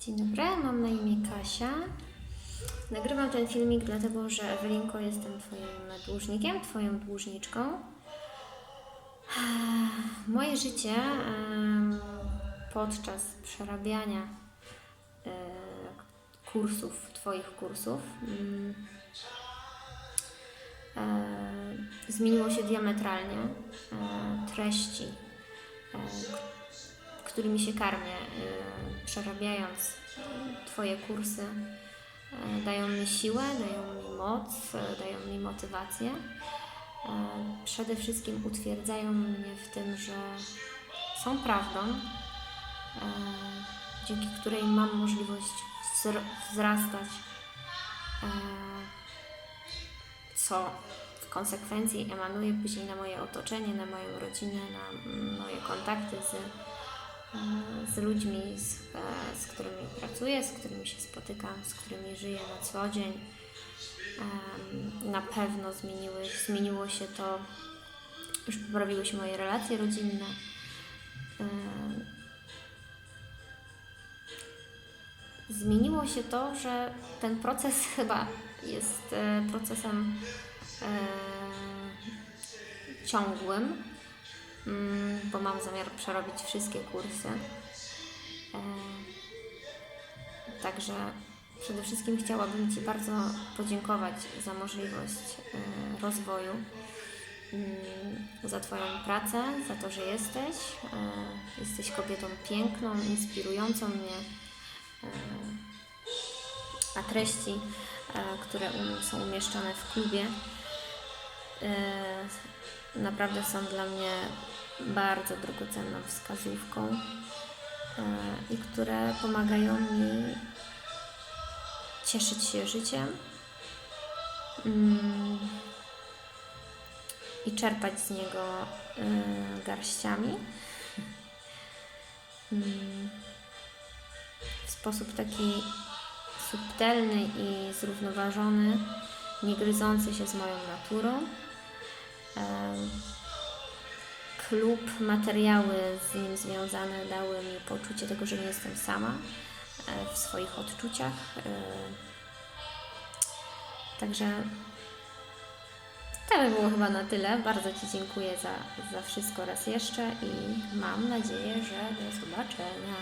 Dzień dobry, mam na imię Kasia. Nagrywam ten filmik dlatego, że Ewelinko jestem Twoim dłużnikiem, Twoją dłużniczką. Moje życie podczas przerabiania e, kursów, Twoich kursów, mm, e, zmieniło się diametralnie. E, Treści, którymi się karmię, y, przerabiając Twoje kursy, y, dają mi siłę, dają mi moc, y, dają mi motywację. Przede wszystkim utwierdzają mnie w tym, że są prawdą, dzięki której mam możliwość wzr- wzrastać, co w konsekwencji emanuje później na moje otoczenie, na moją rodzinę, na mm, moje kontakty z z ludźmi, z, e, z którymi pracuję, z którymi się spotykam, z którymi żyję na co dzień. Na pewno zmieniły, zmieniło się to, już poprawiły się moje relacje rodzinne. Zmieniło się to, że ten proces chyba jest e, procesem e, ciągłym bo mam zamiar przerobić wszystkie kursy. E, Także przede wszystkim chciałabym Ci bardzo podziękować za możliwość e, rozwoju, mm, za Twoją pracę, za to, że jesteś. E, Jesteś kobietą piękną, inspirującą mnie. A treści, które są umieszczone w klubie, naprawdę są dla mnie bardzo drogocenną wskazówką e, i które pomagają mi cieszyć się życiem mm, i czerpać z niego e, garściami Mm, w sposób taki subtelny i zrównoważony, nie gryzący się z moją naturą. Klub, materiały z nim związane dały mi poczucie tego, że nie jestem sama e, w swoich odczuciach. e. Także to by było chyba na tyle. Bardzo Ci dziękuję za, za wszystko raz jeszcze i mam nadzieję, że do zobaczenia.